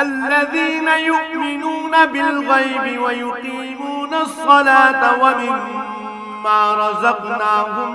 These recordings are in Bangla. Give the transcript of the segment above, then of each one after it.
الذين يؤمنون بالغيب ويقيمون الصلاة ومما رزقناهم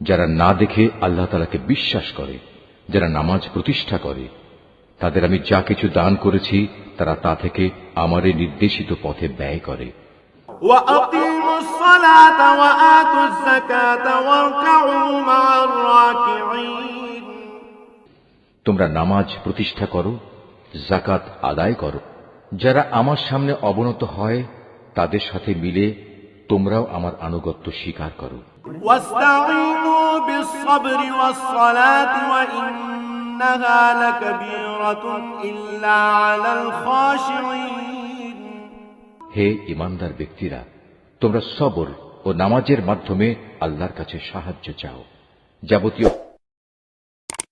যারা না দেখে আল্লাহ তালাকে বিশ্বাস করে যারা নামাজ প্রতিষ্ঠা করে তাদের আমি যা কিছু দান করেছি তারা তা থেকে আমার নির্দেশিত পথে ব্যয় করে। ওয়া তোমরা নামাজ প্রতিষ্ঠা করো জাকাত আদায় করো। যারা আমার সামনে অবনত হয় তাদের সাথে মিলে তোমরাও আমার আনুগত্য স্বীকার করো। হে ইমানদার ব্যক্তিরা তোমরা সবর ও নামাজের মাধ্যমে আল্লাহর কাছে সাহায্য চাও। যাবতীয়